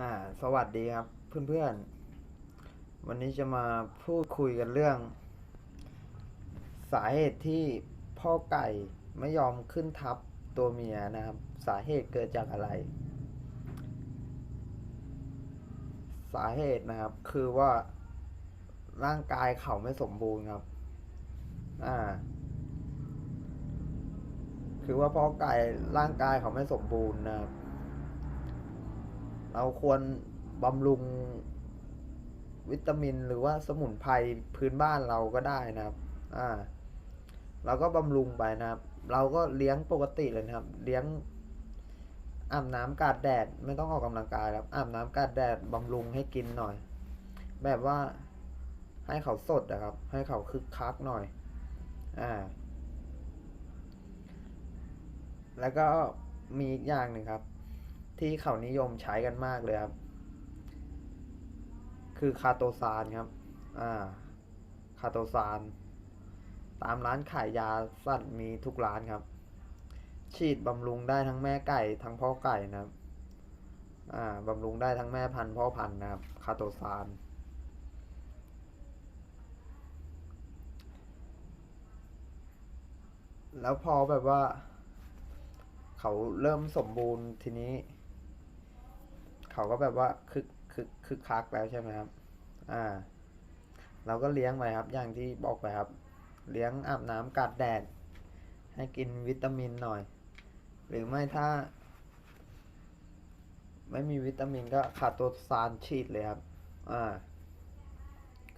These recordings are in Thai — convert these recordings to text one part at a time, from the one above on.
อ่า สวัสดีครับเพื่อนๆ วันนี้จะมาพูดคุยกันเรื่อง สาเหตุที่พ่อไก่ไม่ยอมขึ้นทับตัวเมียนะครับ สาเหตุเกิดจากอะไร สาเหตุนะครับ คือว่าร่างกายเขาไม่สมบูรณ์ครับ อ่า คือว่าพ่อไก่ร่างกายเขาไม่สมบูรณ์นะครับ เราควรบำรุงวิตามินหรือว่าสมุนไพรพื้นบ้านเราก็ได้นะครับ อ่า เราก็บำรุงไปนะครับ เราก็เลี้ยงปกติเลยนะครับ เลี้ยงอาบน้ำกาดแดดไม่ต้องออกกำลังกายครับอาบน้ำกาดแดดบำรุงให้กินหน่อย แบบว่าให้เขาสดนะครับ ให้เขาคึกคักหน่อย อ่า แล้วก็มีอีกอย่างหนึ่งครับ ที่เขานิยมใช้กันมากเลยครับ คือคาโตซานครับ อ่า คาโตซาน ตามร้านขายยาสัตว์มีทุกร้านครับ ฉีดบำรุงได้ทั้งแม่ไก่ทั้งพ่อไก่นะครับ อ่า บำรุงได้ทั้งแม่พันธุ์พ่อพันธุ์นะครับ คาโตซานแล้วพอแบบว่า เขาเริ่มสมบูรณ์ทีนี้ เขาก็แบบว่าคึกคึกคึกคักแล้วใช่ไหมครับ อ่า เราก็เลี้ยงไปครับ อย่างที่บอกไปครับ เลี้ยงอาบน้ำกัดแดด ให้กินวิตามินหน่อย หรือไม่ถ้า ไม่มีวิตามินก็ขาดตัวซานฉีดเลยครับ อ่า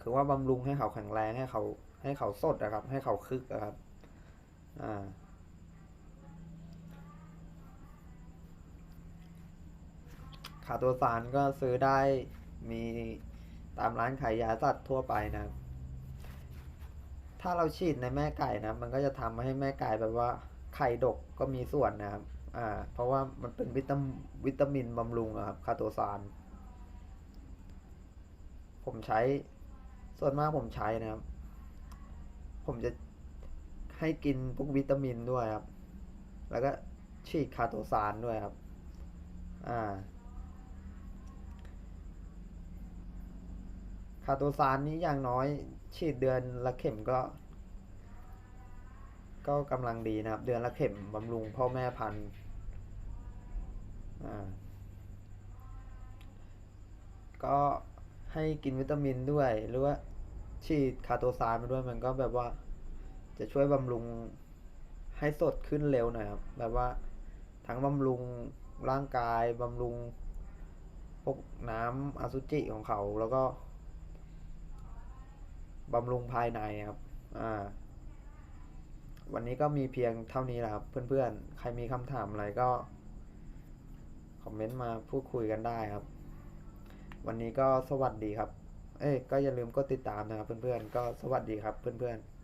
คือว่าบำรุงให้เขาแข็งแรงให้เขาให้เขาสดนะครับ ให้เขาคึกอะครับ อ่า คาตัวซานก็ซื้อได้มีตามร้านขายยาสัตว์ทั่วไปนะ ถ้าเราฉีดในแม่ไก่นะ มันก็จะทำให้แม่ไก่แบบว่าไข่ดกก็มีส่วนนะครับ อ่า เพราะว่ามันเป็นวิตามินวิตามินบำรุงครับคาโตซาน ผมใช้ ส่วนมากผมใช้นะครับ ผมจะให้กินพวกวิตามินด้วยครับ แล้วก็ฉีดคาโตซานด้วยครับ อ่า คาโตซานนี้อย่างน้อย ฉีดเดือนละเข็มก็ ก็กำลังดีนะครับ เดือนละเข็มบำรุงพ่อแม่พันธุ์อ่าก็ให้กินวิตามินด้วย หรือว่าฉีดคาโตซานมาด้วยมันก็แบบว่า จะช่วยบำรุงให้สดขึ้นเร็วหน่อยครับ แบบว่าทั้งบำรุงร่างกายบำรุงพวกน้ำอสุจิของเขาแล้วก็ บำรุงภายในครับอ่าวันนี้ก็มีเพียงเท่านี้แหละครับ เพื่อนๆ ใครมีคำถามอะไรก็ คอมเมนต์มาพูดคุยกันได้ครับ วันนี้ก็สวัสดีครับ เอ้ยก็อย่าลืมกดติดตามนะครับเพื่อนๆ ก็สวัสดีครับเพื่อนๆ